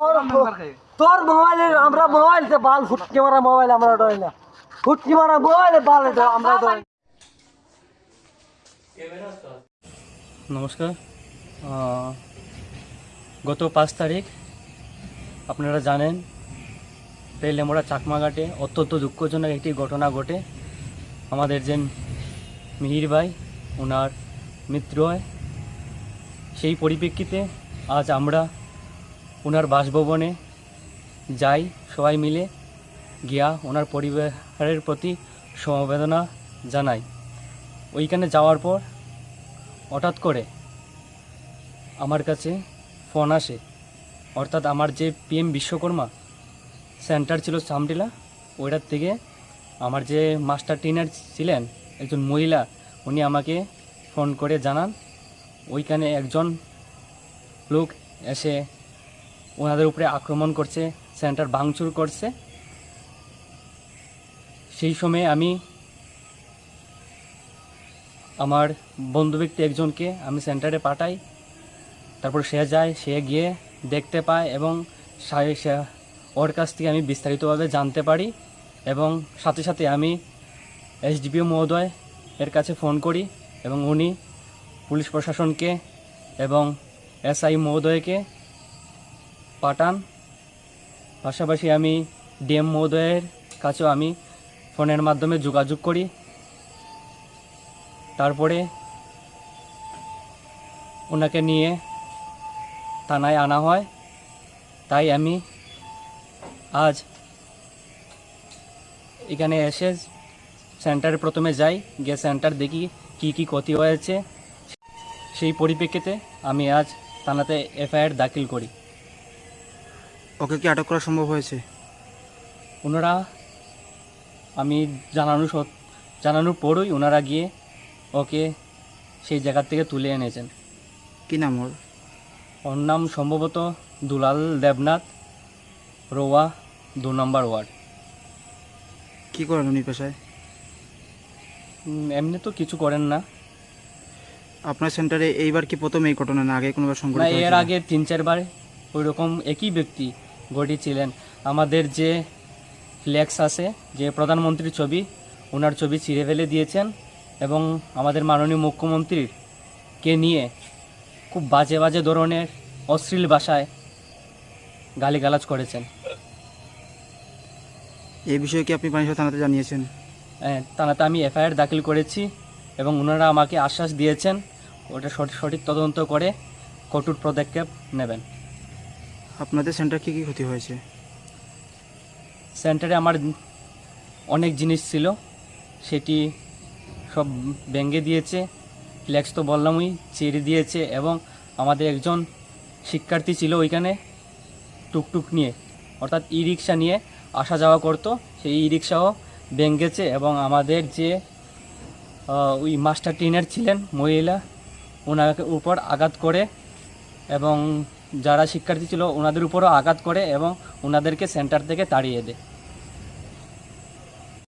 তোর মোবাইলে আমরা মোবাইল সে বাল ফুটকি মারা মোবাইল আমরা ডরাই না। ফুটকি মারা মোবাইলে বাল আমরা না। নমস্কার। গত পাঁচ তারিখ আপনারা জানেন তেলেমোড়া চাকমাঘাটে অত্যন্ত দুঃখজনক একটি ঘটনা ঘটে। আমাদের যে মিহির ভাই ওনার মৃত্যু হয় সেই পরিপ্রেক্ষিতে আজ আমরা ওনার বাসভবনে যাই, সবাই মিলে গিয়া ওনার পরিবারের প্রতি সমবেদনা জানাই। ওইখানে যাওয়ার পর হঠাৎ করে আমার কাছে ফোন আসে। অর্থাৎ আমার যে পিএম বিশ্বকর্মা সেন্টার ছিল সামডিলা, ওইটার থেকে আমার যে মাস্টার ট্রেনার ছিলেন, একজন মহিলা, উনি আমাকে ফোন করে জানান। ওইখানে একজন লোক এসে ওনাদের উপরে আক্রমণ করছে, সেন্টার ভাঙচুর করছে। সেই সময় আমি আমার বন্ধু ব্যক্তি একজনকে আমি সেন্টারে পাঠাই। তারপর সে যায়, সে গিয়ে দেখতে পায় এবং ওর কাছ থেকে আমি বিস্তারিতভাবে জানতে পারি এবং সাথে সাথে আমি এসডিপিও মহোদয় এর কাছে ফোন করি এবং উনি পুলিশ প্রশাসনকে এবং এসআই মহোদয়কে পাঠান। পাশাপাশি আমি ডিএম মহোদয়ের কাছেও আমি ফোনের মাধ্যমে যোগাযোগ করি। তারপরে ওনাকে নিয়ে থানায় আনা হয়। তাই আমি আজ এখানে এসে সেন্টারে প্রথমে যাই, গিয়ে সেন্টার দেখি কি কি ক্ষতি হয়েছে। সেই পরিপ্রেক্ষিতে আমি আজ থানাতে এফআইআর দাখিল করি। ওকে কি আটক করা সম্ভব হয়েছে? ওনারা আমি জানানো সত জানানোর পরই ওনারা গিয়ে ওকে সেই জায়গার থেকে তুলে এনেছেন। কী নাম ওর? ওর নাম সম্ভবত দুলাল দেবনাথ রোয়া দু নম্বর ওয়ার্ড। কি করেন উনি পেশায়? এমনি তো কিছু করেন না। আপনার সেন্টারে এইবার কি প্রথম এই ঘটনা না আগে কোনোবার সংঘটিত এর আগে তিন চারবার ওই রকম একই ব্যক্তি ঘটিয়েছিলেন আমাদের যে ফ্লেক্স আছে যে প্রধানমন্ত্রীর ছবি ওনার ছবি ছিঁড়ে ফেলে দিয়েছেন এবং আমাদের মাননীয় মুখ্যমন্ত্রীর কে নিয়ে খুব বাজে বাজে ধরনের অশ্লীল ভাষায় গালিগালাজ করেছেন। এই বিষয়ে কি আপনি পানিশা থানাতে জানিয়েছেন? হ্যাঁ, থানাতে আমি এফআইআর দাখিল করেছি এবং ওনারা আমাকে আশ্বাস দিয়েছেন ওটা সঠিক সঠিক তদন্ত করে কঠোর পদক্ষেপ নেবেন। আপনাদের সেন্টার কি কি ক্ষতি হয়েছে? সেন্টারে আমার অনেক জিনিস ছিল। সেটি সব ভেঙে দিয়েছে। ফ্ল্যাক্স তো বললামই, ছেড়ে দিয়েছে এবং আমাদের একজন শিক্ষার্থী ছিল ওইখানে টুকটুক নিয়ে। অর্থাৎ ই রিক্সা নিয়ে আসা যাওয়া করতো। সেই ই রিক্সাও ভেঙেছে এবং আমাদের যে ওই মাস্টার ট্রেনার ছিলেন মহিলা, ওনাকে উপর আঘাত করে এবং যারা শিক্ষার্থী ছিল ওনাদের উপরও আঘাত করে এবং ওনাদেরকে সেন্টার থেকে তাড়িয়ে দেয়।